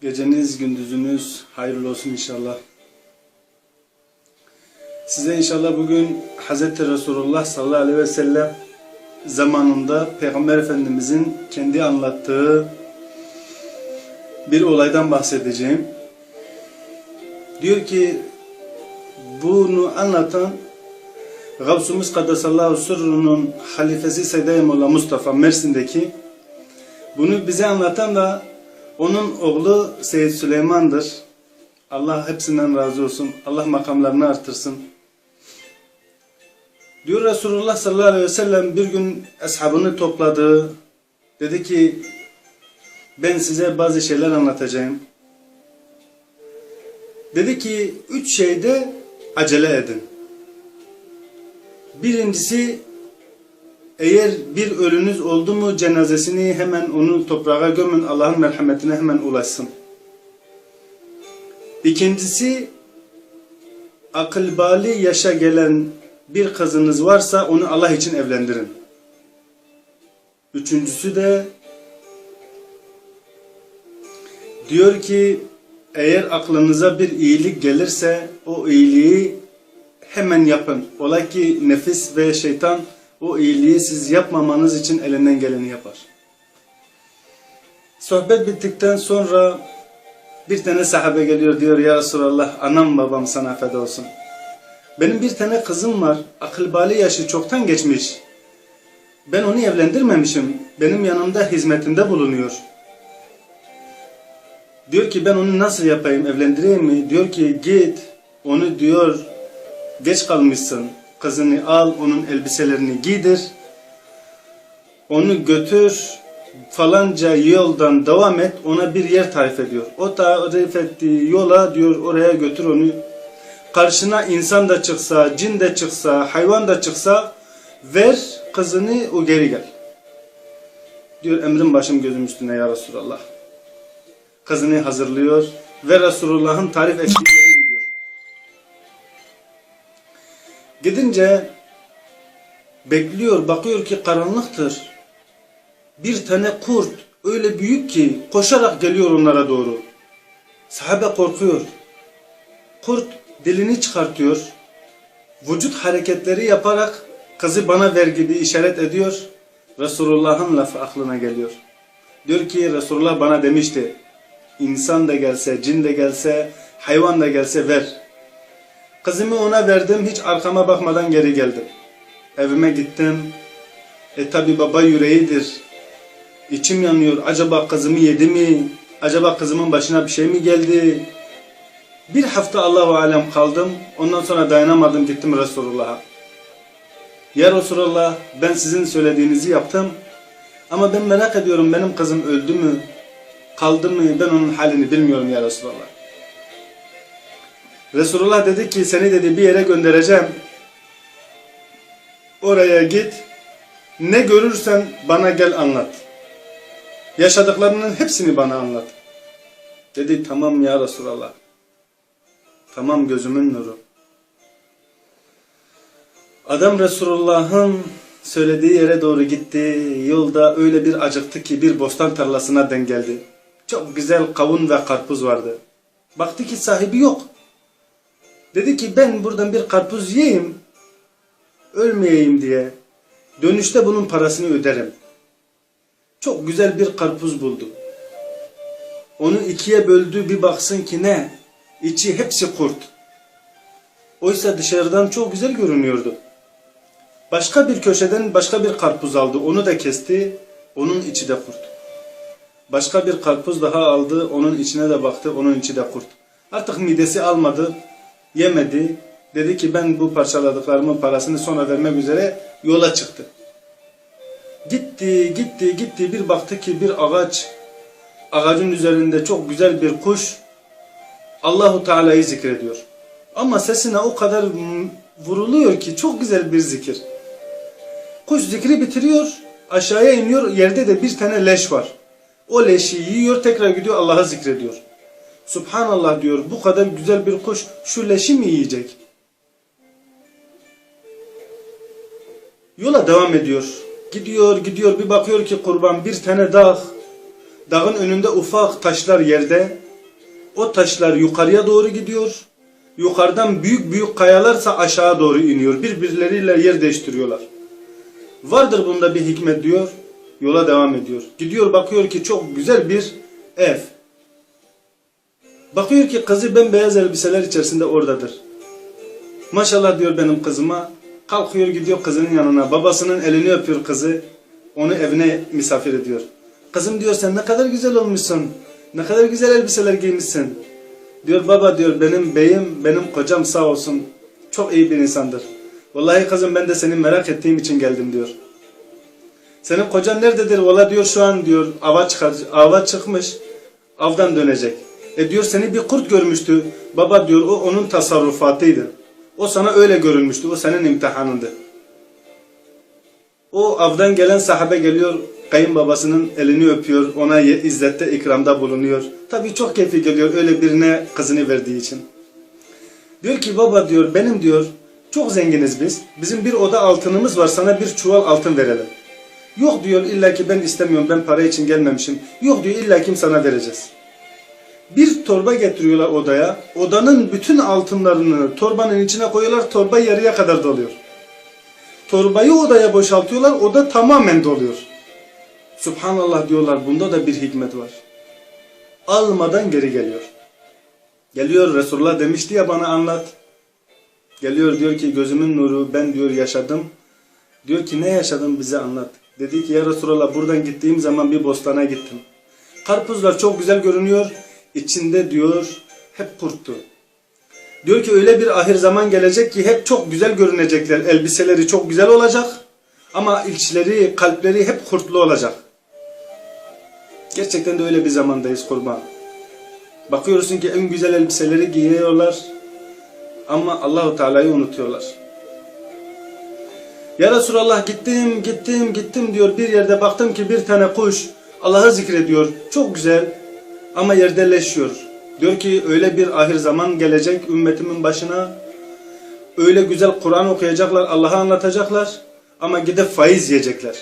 Geceniz, gündüzünüz hayırlı olsun inşallah. Size inşallah bugün Hz. Resulullah sallallahu aleyhi ve sellem zamanında Peygamber Efendimizin kendi anlattığı bir olaydan bahsedeceğim. Diyor ki bunu anlatan Gavsumuz Kaddesallahu Sırrı'nın halifesi Seyyid Molla Mustafa Mersin'deki bunu bize anlatan da onun oğlu Seyyid Süleyman'dır. Allah hepsinden razı olsun. Allah makamlarını artırsın. Diyor Resulullah sallallahu aleyhi ve sellem bir gün ashabını topladı. Dedi ki ben size bazı şeyler anlatacağım. Dedi ki üç şeyde acele edin. Birincisi eğer bir ölünüz oldu mu cenazesini hemen onu toprağa gömün Allah'ın merhametine hemen ulaşsın. İkincisi akıl bali yaşa gelen bir kızınız varsa onu Allah için evlendirin. Üçüncüsü de diyor ki eğer aklınıza bir iyilik gelirse o iyiliği hemen yapın. Ola ki nefis ve şeytan o iyiliği siz yapmamanız için elinden geleni yapar. Sohbet bittikten sonra bir tane sahabe geliyor diyor ya Resulallah anam babam sana feda olsun. Benim bir tane kızım var. Akıl bali yaşı çoktan geçmiş. Ben onu evlendirmemişim. Benim yanımda hizmetinde bulunuyor. Diyor ki ben onu nasıl yapayım evlendireyim mi? Diyor ki git onu diyor geç kalmışsın. Kızını al onun elbiselerini giydir. Onu götür falanca yoldan devam et ona bir yer tarif ediyor. O tarif ettiği yola diyor oraya götür onu. Karşına insan da çıksa, cin de çıksa, hayvan da çıksa ver kızını o geri gel. Diyor emrin başım gözüm üstüne ya Resulallah. Kızını hazırlıyor ve Resulullah'ın tarif ettiği Gidince bekliyor, bakıyor ki karanlıktır. Bir tane kurt öyle büyük ki koşarak geliyor onlara doğru. Sahabe korkuyor. Kurt dilini çıkartıyor. Vücut hareketleri yaparak kızı bana ver gibi işaret ediyor. Resulullah'ın lafı aklına geliyor. Diyor ki Resulullah bana demişti. İnsan da gelse, cin de gelse, hayvan da gelse ver. Kızımı ona verdim, hiç arkama bakmadan geri geldim. Evime gittim. E tabi baba yüreğidir. İçim yanıyor. Acaba kızımı yedi mi? Acaba kızımın başına bir şey mi geldi? Bir hafta Allahu alem kaldım. Ondan sonra dayanamadım gittim Resulullah'a. Ya Resulullah ben sizin söylediğinizi yaptım. Ama ben merak ediyorum benim kızım öldü mü? Kaldı mı? Ben onun halini bilmiyorum ya Resulullah. Resulullah dedi ki seni dedi bir yere göndereceğim. Oraya git. Ne görürsen bana gel anlat. Yaşadıklarının hepsini bana anlat. Dedi tamam ya Resulallah. Tamam gözümün nuru. Adam Resulullah'ın söylediği yere doğru gitti. Yolda öyle bir acıktı ki bir bostan tarlasına denk geldi. Çok güzel kavun ve karpuz vardı. Baktı ki sahibi yok. Dedi ki ben buradan bir karpuz yiyeyim. Ölmeyeyim diye. Dönüşte bunun parasını öderim. Çok güzel bir karpuz buldu. Onu ikiye böldü bir baksın ki ne? İçi hepsi kurt. Oysa dışarıdan çok güzel görünüyordu. Başka bir köşeden başka bir karpuz aldı. Onu da kesti. Onun içi de kurt. Başka bir karpuz daha aldı. Onun içine de baktı. Onun içi de kurt. Artık midesi almadı. Yemedi. Dedi ki ben bu parçaladıklarımın parasını sonra vermek üzere yola çıktı. Gitti, gitti, gitti. Bir baktı ki bir ağaç, ağacın üzerinde çok güzel bir kuş Allahu Teala'yı zikrediyor. Ama sesine o kadar vuruluyor ki çok güzel bir zikir. Kuş zikri bitiriyor, aşağıya iniyor, yerde de bir tane leş var. O leşi yiyor, tekrar gidiyor Allah'a zikrediyor. Subhanallah diyor, bu kadar güzel bir kuş şu leşi mi yiyecek? Yola devam ediyor. Gidiyor, gidiyor, bir bakıyor ki kurban bir tane dağ. Dağın önünde ufak taşlar yerde. O taşlar yukarıya doğru gidiyor. Yukarıdan büyük büyük kayalarsa aşağı doğru iniyor. Birbirleriyle yer değiştiriyorlar. Vardır bunda bir hikmet diyor. Yola devam ediyor. Gidiyor bakıyor ki çok güzel bir ev. Bakıyor ki kızı bembeyaz elbiseler içerisinde oradadır. Maşallah diyor benim kızıma. Kalkıyor gidiyor kızının yanına. Babasının elini öpüyor kızı. Onu evine misafir ediyor. Kızım diyor sen ne kadar güzel olmuşsun. Ne kadar güzel elbiseler giymişsin. Diyor baba diyor benim beyim benim kocam sağ olsun. Çok iyi bir insandır. Vallahi kızım ben de seni merak ettiğim için geldim diyor. Senin kocan nerededir? Valla diyor şu an diyor ava çıkar, ava çıkmış. Avdan dönecek. E diyor seni bir kurt görmüştü. Baba diyor o onun tasarrufatıydı. O sana öyle görülmüştü. O senin imtihanındı. O avdan gelen sahabe geliyor. Kayınbabasının elini öpüyor. Ona izzette ikramda bulunuyor. Tabii çok keyfi geliyor öyle birine kızını verdiği için. Diyor ki baba diyor benim diyor çok zenginiz biz. Bizim bir oda altınımız var sana bir çuval altın verelim. Yok diyor illa ki ben istemiyorum ben para için gelmemişim. Yok diyor illa kim sana vereceğiz. Torba getiriyorlar odaya. Odanın bütün altınlarını torbanın içine koyuyorlar. Torba yarıya kadar doluyor. Torbayı odaya boşaltıyorlar. Oda tamamen doluyor. Subhanallah diyorlar. Bunda da bir hikmet var. Almadan geri geliyor. Geliyor Resulullah demişti ya bana anlat. Geliyor diyor ki gözümün nuru ben diyor yaşadım. Diyor ki ne yaşadın bize anlat. Dedi ki ya Resulallah buradan gittiğim zaman bir bostana gittim. Karpuzlar çok güzel görünüyor. İçinde diyor hep kurttu. Diyor ki öyle bir ahir zaman gelecek ki hep çok güzel görünecekler. Elbiseleri çok güzel olacak. Ama içleri, kalpleri hep kurtlu olacak. Gerçekten de öyle bir zamandayız kurban. Bakıyorsun ki en güzel elbiseleri giyiyorlar. Ama Allahu Teala'yı unutuyorlar. Ya Resulallah gittim, gittim, gittim diyor. Bir yerde baktım ki bir tane kuş Allah'ı zikrediyor. Çok güzel ama yerde leşiyor. Diyor ki öyle bir ahir zaman gelecek ümmetimin başına. Öyle güzel Kur'an okuyacaklar, Allah'ı anlatacaklar ama gidip faiz yiyecekler.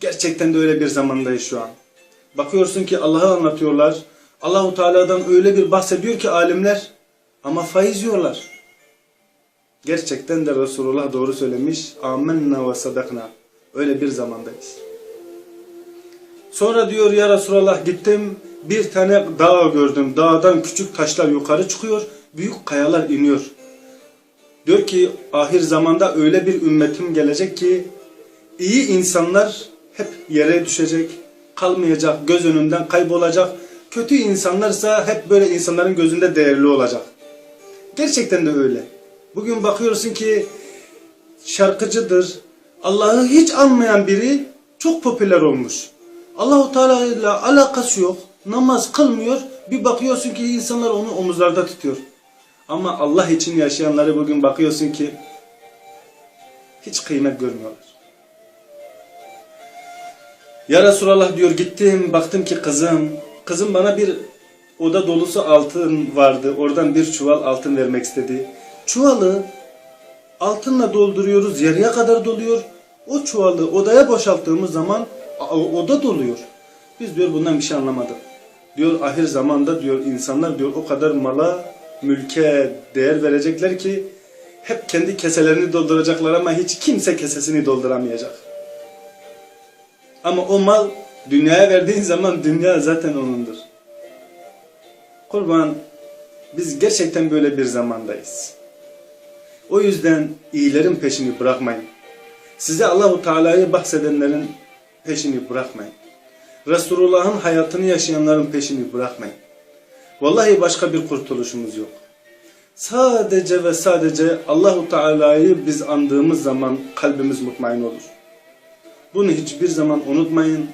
Gerçekten de öyle bir zamandayız şu an. Bakıyorsun ki Allah'ı anlatıyorlar. Allahu Teala'dan öyle bir bahsediyor ki alimler ama faiz yiyorlar. Gerçekten de Resulullah doğru söylemiş. Amenna ve sadakna. Öyle bir zamandayız. Sonra diyor ya Resulallah gittim bir tane dağ gördüm. Dağdan küçük taşlar yukarı çıkıyor. Büyük kayalar iniyor. Diyor ki ahir zamanda öyle bir ümmetim gelecek ki iyi insanlar hep yere düşecek, kalmayacak, göz önünden kaybolacak. Kötü insanlarsa hep böyle insanların gözünde değerli olacak. Gerçekten de öyle. Bugün bakıyorsun ki şarkıcıdır. Allah'ı hiç anmayan biri çok popüler olmuş. Allahu Teala ile alakası yok. Namaz kılmıyor. Bir bakıyorsun ki insanlar onu omuzlarda tutuyor. Ama Allah için yaşayanları bugün bakıyorsun ki hiç kıymet görmüyorlar. Ya Resulallah diyor gittim baktım ki kızım, kızım bana bir oda dolusu altın vardı. Oradan bir çuval altın vermek istedi. Çuvalı altınla dolduruyoruz yarıya kadar doluyor. O çuvalı odaya boşalttığımız zaman oda doluyor. Biz diyor bundan bir şey anlamadık. Diyor ahir zamanda diyor insanlar diyor o kadar mala, mülke değer verecekler ki hep kendi keselerini dolduracaklar ama hiç kimse kesesini dolduramayacak. Ama o mal dünyaya verdiğin zaman dünya zaten onundur. Kurban biz gerçekten böyle bir zamandayız. O yüzden iyilerin peşini bırakmayın. Size Allahu Teala'yı bahsedenlerin peşini bırakmayın. Resulullah'ın hayatını yaşayanların peşini bırakmayın. Vallahi başka bir kurtuluşumuz yok. Sadece ve sadece Allahu Teala'yı biz andığımız zaman kalbimiz mutmain olur. Bunu hiçbir zaman unutmayın.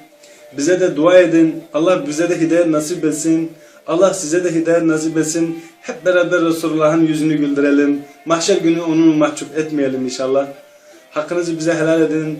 Bize de dua edin. Allah bize de hidayet nasip etsin. Allah size de hidayet nasip etsin. Hep beraber Resulullah'ın yüzünü güldürelim. Mahşer günü onu mahcup etmeyelim inşallah. Hakkınızı bize helal edin.